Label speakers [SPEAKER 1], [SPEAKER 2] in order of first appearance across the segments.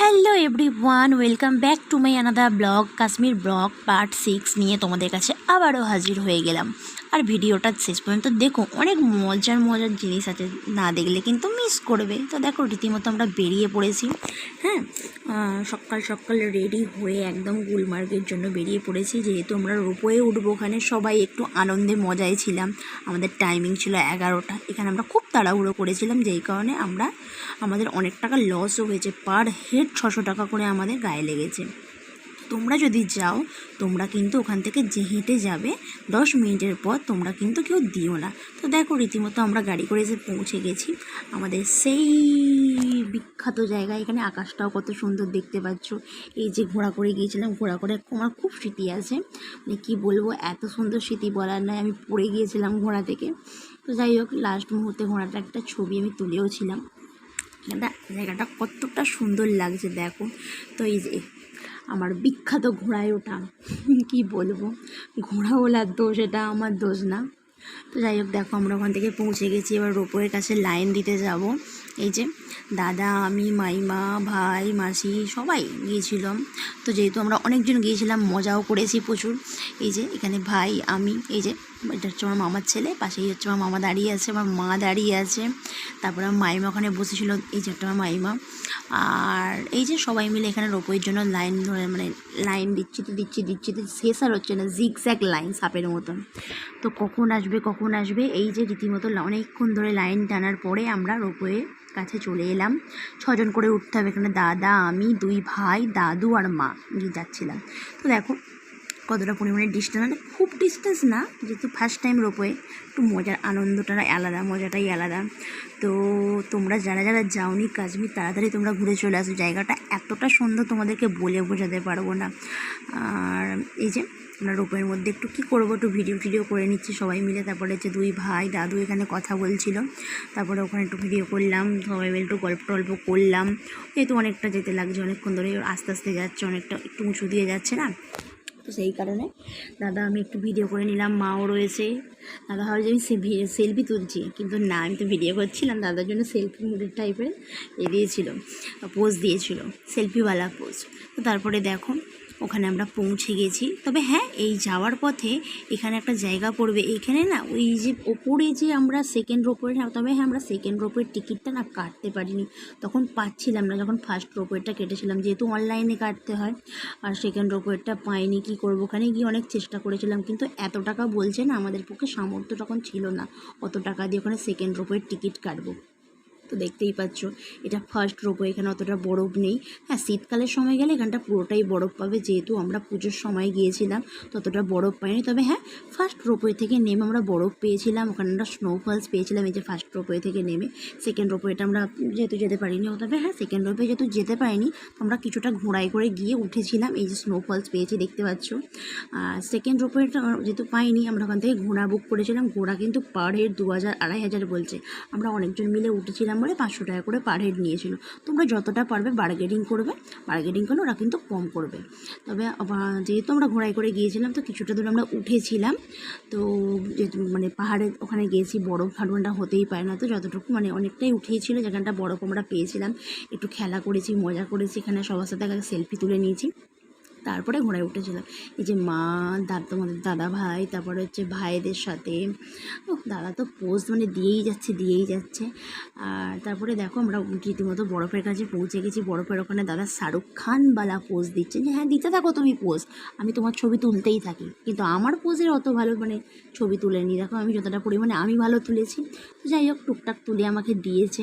[SPEAKER 1] Hello everyone welcome back to my আনাদা blog Kashmir blog part six নিয়ে তোমাদের কাছে আবারও হাজির হয়ে গেলাম। আর ভিডিওটা শেষ পর্যন্ত দেখো, অনেক মজার মজার জিনিস আছে, না দেখলে কিন্তু মিস করবে। তো দেখো, রীতিমতো আমরা বেরিয়ে পড়েছি হ্যাঁ? সকাল সকাল রেডি হয়ে একদম গুলমার্গের জন্য বেরিয়ে পড়েছি। যেহেতু আমরা রোপওয়ে উঠবো ওখানে, সবাই একটু আনন্দে মজায় ছিলাম। আমাদের টাইমিং ছিল এগারোটা। এখানে আমরা খুব তাড়াহুড়ো করেছিলাম, যেই কারণে আমরা, আমাদের অনেক টাকা লসও হয়েছে। পার হেড ছশো টাকা করে আমাদের গায়ে লেগেছে। তোমরা যদি যাও, তোমরা কিন্তু ওখান থেকে যে হেঁটে যাবে, দশ মিনিটের পর তোমরা কিন্তু কেউ দিও না। তো দেখো, রীতিমতো আমরা গাড়ি করে এসে পৌঁছে গেছি। আমাদের সেই বিখ্যাত জায়গা, এখানে আকাশটাও কত সুন্দর দেখতে পাচ্ছ। এই যে ঘোড়া করে গিয়েছিলাম ঘোড়া করে আমার খুব স্মৃতি আছে। মানে কী বলব, এত সুন্দর স্মৃতি বলার নয়, আমি পড়ে গিয়েছিলাম ঘোড়া থেকে। তো যাই হোক লাস্ট মুহূর্তে ঘোড়াটা একটা ছবি আমি তুলেও ছিলাম জায়গাটা কতটা সুন্দর লাগছে, দেখো। তো এই যে আমার বিখ্যাত ঘোড়ায় ওঠা। কী বলব? ঘোড়াওয়ালার দোষ এটা আমার দোষ না। তো যাই হোক, দেখো আমরা ওখান থেকে পৌঁছে গেছি। এবার রোপোয়ের কাছে লাইন দিতে যাব। এই যে দাদা, আমি, মাইমা, ভাই, মাসি সবাই গিয়েছিলাম। তো যেহেতু আমরা অনেকজন গিয়েছিলাম, মজাও করেছি প্রচুর। এই যে এখানে ভাই, আমি, এই যে এটা হচ্ছে আমার মামার ছেলে, পাশেই হচ্ছে আমার মামা দাঁড়িয়ে আছে, আমার মা দাঁড়িয়ে আছে। তারপরে আমার মাইমা ওখানে বসেছিল, এই যে একটা আমার মাইমা। আর এই যে সবাই মিলে এখানে রোপোয়ের জন্য লাইন ধরে মানে লাইন দিচ্ছি তো দিচ্ছি দিচ্ছি তো শেষ আর হচ্ছে না জিগজ্যাগ লাইন সাপের মতন। তো কখন আসবে কখন আসবে? এই যে রীতিমতো অনেকক্ষণ ধরে লাইন টানার পরে আমরা রোপওয়ে কাছে চলে এলাম। ছজন করে উঠতে হবে, এখানে দাদা, আমি, দুই ভাই, দাদু আর মা গিয়ে যাচ্ছিলাম। তো দেখো, কতটা পরিমাণে ডিস্টেন্স মানে খুব ডিস্টেন্স না, যেহেতু ফার্স্ট টাইম রোপওয়ে। একটু মজার আনন্দটা, আলাদা, মজাটাই আলাদা। তো তোমরা যারা যারা যাওনি কাশ্মীর, তাড়াতাড়ি তোমরা ঘুরে চলে আসো। জায়গাটা এতটা সুন্দর তোমাদেরকে বলে বোঝাতে পারব না। আর এই যে রোপের মধ্যে একটু কী করব একটু ভিডিও টিডিও করে নিচ্ছি সবাই মিলে। তারপরে হচ্ছে দুই ভাই, দাদু এখানে কথা বলছিল। তারপরে ওখানে একটু ভিডিও করলাম, সবাই মিলে একটু গল্প টল্প করলাম। যেহেতু অনেকটা যেতে লাগছে, অনেকক্ষণ ধরে আস্তে আস্তে যাচ্ছে, অনেকটা একটু উঁচু দিয়ে যাচ্ছে না? তো সেই কারণে দাদা আমি একটু ভিডিও করে নিলাম, মাও রয়েছে। দাদা ভাবে যে আমি সেলফি তুলছি, কিন্তু না, আমি তো ভিডিও করছিলাম, দাদার জন্য সেলফি মুডের টাইপের এ দিয়েছিল পোজ দিয়েছিল সেলফিওয়ালা পোজ তো তারপরে দেখো ওখানে আমরা পৌঁছে গেছি। তবে হ্যাঁ এই যাওয়ার পথে এখানে একটা জায়গা পড়বে। এখানে না, ওই যে ওপরে যে আমরা সেকেন্ড রোপওয়ে তবে হ্যাঁ আমরা সেকেন্ড রোপওয়ের টিকিটটা না কাটতে পারিনি। তখন পাচ্ছিলাম না, যখন ফার্স্ট রোপওয়েটা কেটেছিলাম। যেহেতু অনলাইনে কাটতে হয়, আর সেকেন্ড রোপওয়েটা পাইনি, কি করব? ওখানে গিয়ে অনেক চেষ্টা করেছিলাম, কিন্তু এত টাকা বলছে না, আমাদের পক্ষে সামর্থ্য তখন ছিল না। অত টাকা দিয়ে ওখানে সেকেন্ড রোপওয়ের টিকিট কাটবো। তো দেখতেই পাচ্ছ, এটা ফার্স্ট রোপো এখানে অতটা বরফ নেই। হ্যাঁ শীতকালের সময় গেলে এখানটা পুরোটাই বরফ পাবে, যেহেতু আমরা পুজোর সময় গিয়েছিলাম, ততটা বরফ পাইনি। তবে হ্যাঁ ফার্স্ট রোপওয়ে থেকে নেমে আমরা বরফ পেয়েছিলাম, ওখানে আমরা স্নোফলস পেয়েছিলাম, এই যে ফার্স্ট রোপওয়ে থেকে নেমে। সেকেন্ড রোপওয়েটা আমরা যেহেতু যেতে পারিনি, তবে হ্যাঁ সেকেন্ড রোপওয়ে যেহেতু যেতে পারিনি আমরা কিছুটা ঘোড়ায় করে গিয়ে উঠেছিলাম, এই যে স্নোফলস পেয়েছি, দেখতে পাচ্ছ। আর সেকেন্ড রোপওয়েটা যেহেতু পাইনি, আমরা ওখান থেকে ঘোড়া বুক করেছিলাম, ঘোড়া কিন্তু পার হেড দু হাজার আড়াই হাজার বলছে। আমরা অনেকজন মিলে উঠেছিলাম বলে পাঁচশো টাকা করে পার হেড নিয়েছিল। তোমরা যতটা পারবে বার্গেনিং করবে। বার্গেনিং করলে ওরা কিন্তু কম করবে। তবে যেহেতু আমরা ঘোড়ায় করে গিয়েছিলাম, তো কিছুটা দূর আমরা উঠেছিলাম। তো মানে পাহাড়ে ওখানে গিয়েছি, বরফ ঠান্ডা হতেই পারে না। তো যতটুকু মানে অনেকটাই উঠিয়েছিল যেখানটা বরফ আমরা পেয়েছিলাম। একটু খেলা করেছি, মজা করেছি। এখানে সবার সাথে সেলফি তুলে নিয়েছি। তারপরে ঘোড়ায় উঠেছিলাম। এই যে মা দাদা তোমাদের দাদা ভাই, তারপরে হচ্ছে ভাইদের সাথে। দাদা তো পোজ মানে দিয়েই যাচ্ছে দিয়েই যাচ্ছে। আর তারপরে দেখো আমরা রীতিমতো বরফের কাছে পৌঁছে গেছি। বরফের ওখানে দাদা শাহরুখ খানবালা পোজ দিচ্ছে যে হ্যাঁ দিতে থাকো তুমি পোজ আমি তোমার ছবি তুলতেই থাকি। কিন্তু আমার পোজের অত ভালো মানে ছবি তুলে নি দেখো আমি যতটা পরিমাণে আমি ভালো তুলেছি, তো যাই হোক, টুকটাক তুলে আমাকে দিয়েছে।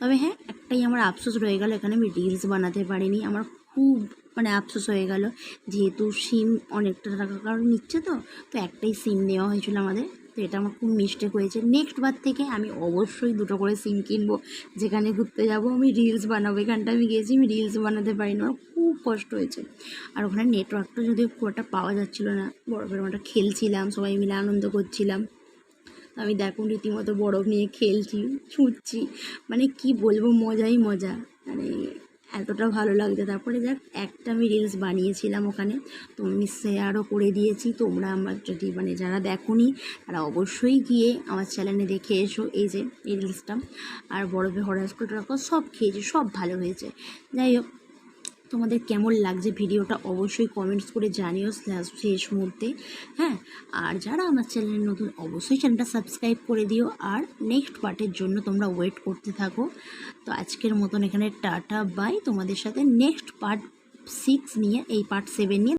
[SPEAKER 1] তবে হ্যাঁ একটাই আমার আফসোস রয়ে গেল, এখানে আমি রিলস বানাতে পারিনি। আমার খুব মানে আফসোস হয়ে গেল যেহেতু সিম অনেকটা টাকা কারণ নিচ্ছে তো তো একটাই সিম নেওয়া হয়েছিল আমাদের। তো এটা আমার খুব মিস্টেক হয়েছে। নেক্সট বার থেকে আমি অবশ্যই দুটো করে সিম কিনবো, যেখানে ঘুরতে যাব। আমি রিলস বানাবো। এখানটা আমি গিয়েছি, আমি রিলস বানাতে পারিনি। আমার খুব কষ্ট হয়েছে। আর ওখানে নেটওয়ার্কটা যদি খুব একটা পাওয়া যাচ্ছিল না বরফের আমরা খেলছিলাম, সবাই মিলে আনন্দ করছিলাম। আমি দেখুন রীতিমতো বরফ নিয়ে খেলছি, ছুটছি। মানে কি বলব, মজাই মজা। মানে এতটা ভালো লাগছে। তারপরে যাক একটা আমি রিলস বানিয়েছিলাম ওখানে। তো আমি শেয়ারও করে দিয়েছি। তোমরা আমার যদি মানে যারা দেখোনি, তারা অবশ্যই গিয়ে আমার চ্যানেলে দেখে এসো এই যে এই রিলসটা আর বরফে হরাস করে সব খেয়েছি, সব ভালো হয়েছে। যাই হোক তোমাদের কেমন লাগছে ভিডিওটা অবশ্যই কমেন্টস করে জানিও শেষ মুহূর্তে। হ্যাঁ আর যারা আমার চ্যানেলে নতুন অবশ্যই চ্যানেলটা সাবস্ক্রাইব করে দিও। আর নেক্সট পার্টের জন্য তোমরা ওয়েট করতে থাকো। তো আজকের মতন এখানে টাটা বাই তোমাদের সাথে নেক্সট পার্ট সিক্স নিয়ে, এই পার্ট সেভেন নিয়ে